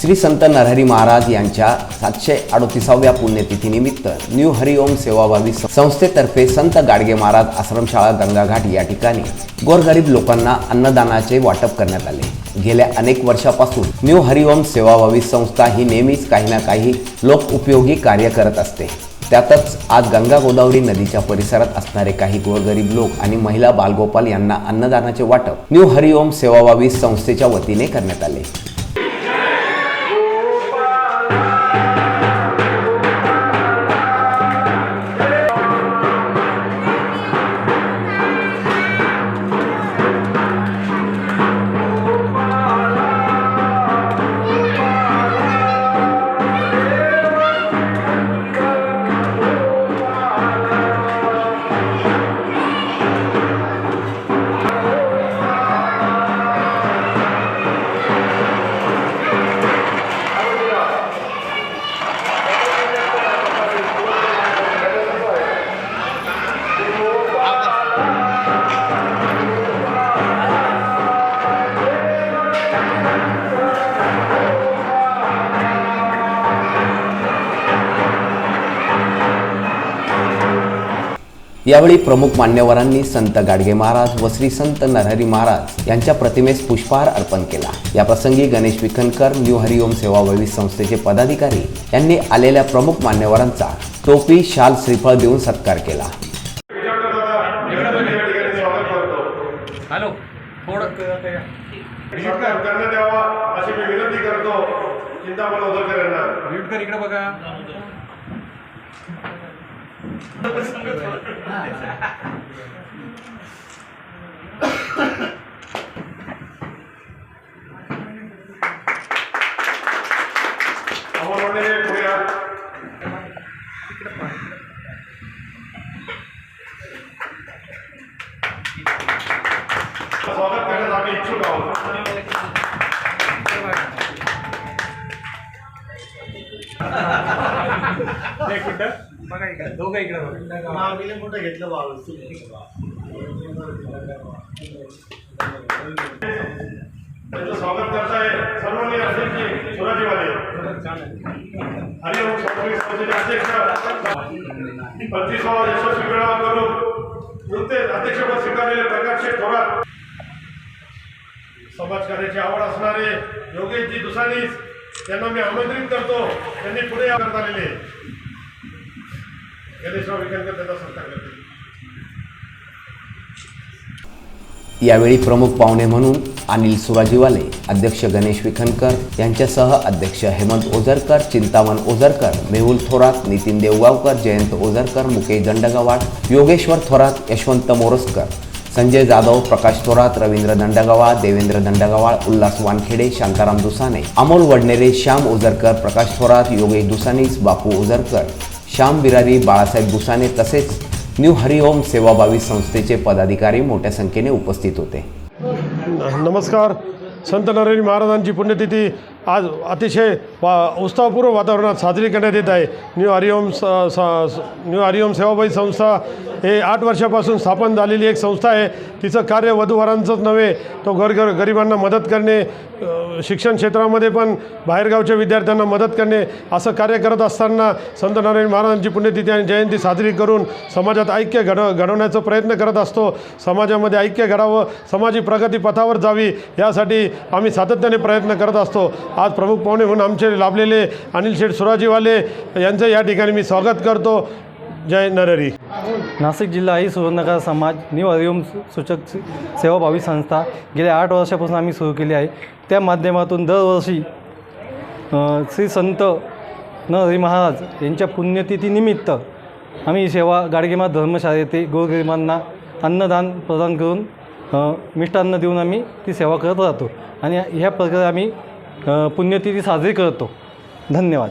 श्री संत नरहरी महाराज यांच्या सातशे अडोतीसाव्या पुण्यतिथीनिमित्त न्यू हरिओम सेवाभावी संस्थेतर्फे संत गाडगे महाराज आश्रमशाळा गंगाघाट या ठिकाणी गोरगरीब लोकांना अन्नदानाचे वाटप करण्यात आले. गेल्या अनेक वर्षापासून न्यू हरिओम सेवाभावी संस्था ही नेहमीच काही ना काही लोक उपयोगी कार्य करत असते. त्यातच आज गंगा गोदावरी नदीच्या परिसरात असणारे काही गोरगरीब लोक आणि महिला बालगोपाल यांना अन्नदानाचे वाटप न्यू हरिओम सेवाभावी संस्थेच्या वतीने करण्यात आले. यावेळी प्रमुख मान्यवरांनी संत गाडगे महाराज व श्री संत नरहरी महाराज यांच्या प्रतिमेस पुष्पहार अर्पण केला. या प्रसंगी गणेश विखनकर न्यू हरिओम सेवाभावी संस्थेचे पदाधिकारी यांनी आलेल्या प्रमुख मान्यवरांचा टोपी शाल श्रीफळ देऊन सत्कार केला. हॅलो विनंती करतो चिंतामण स्वागत करण्यास आम्ही इच्छुक आहोत बघा इकडे. दोघं इकडे बघा. त्यांचं स्वागत करताय सर्वांनी हरिओम संस्कृती संस्थेचे अध्यक्ष. पंचवीसावा यशस्वी मेळावा करून नुकतेच अध्यक्षपद स्वीकारलेले प्रकाश शेठ थोरात. समाजकार्याची आवड असणारे योगेशजी दुसानीस त्यांना मी आमंत्रित करतो. त्यांनी पुढे या करत आलेले. गणेशराव त्यांचा सत्कार यावेळी प्रमुख पाहुणे म्हणून अनिल सुराजीवाले अध्यक्ष गणेश विखनकर यांच्यासह अध्यक्ष हेमंत ओझरकर चिंतामण ओझरकर मेहुल थोरात नितीन देवगावकर जयंत ओझरकर मुकेश दंडगवाड योगेश्वर थोरात यशवंत मोरसकर. संजय जाधव प्रकाश थोरात रवींद्र दंडगवाळ देवेंद्र दंडगवाळ उल्हास वानखेडे शांताराम दुसाने अमोल वडनेरे श्याम ओझरकर प्रकाश थोरात योगेश दुसानीस बापू ओझरकर श्याम बिरारी बाळासाहेब दुसाने तसेच न्यू हरिओम सेवाभावी संस्थेचे पदाधिकारी मोठ्या संख्येने उपस्थित होते. नमस्कार. संत नरेंद्र महाराजांची पुण्यतिथी आज अतिशय वा उत्सवपूर्व वातावरणात साजरी करण्यात येत आहे. न्यू हरिओम स स न्यू हरिओम सेवाबाई संस्था हे आठ वर्षापासून स्थापन झालेली एक संस्था आहे. तिचं कार्य वधूवरांचंच नव्हे तो घर घर गरिबांना मदत करणे शिक्षण क्षेत्रामध्ये पण बाहेरगावच्या विद्यार्थ्यांना मदत करणे असं कार्य करत असताना संत नारायण महाराजांची पुण्यतिथी आणि जयंती साजरी करून समाजात ऐक्य घड घडवण्याचा प्रयत्न करत असतो. समाजामध्ये ऐक्य घडावं समाजी प्रगती पथावर जावी यासाठी आम्ही सातत्याने प्रयत्न करत असतो. आज प्रमुख पाहुणे म्हणून आमचे लाभलेले अनिल शेठ सुराजीवाले यांचं या ठिकाणी मी स्वागत करतो. जय नरहरी. नाशिक जिल्हा ही सुवर्णकार समाज न्यू हरिओम सूचक सेवाभावी संस्था. गेल्या आठ वर्षापासून आम्ही सुरू केली आहे. त्या माध्यमातून दरवर्षी श्री संत नरहरी महाराज यांच्या पुण्यतिथीनिमित्त आम्ही ही सेवा गाडगेमा धर्मशाळा येथे गोरगरिबांना अन्नदान प्रदान करून मिष्टान्न देऊन आम्ही ती सेवा करत राहतो. आणि ह्या प्रकारे आम्ही पुण्यतिथी साजरी करतो. धन्यवाद.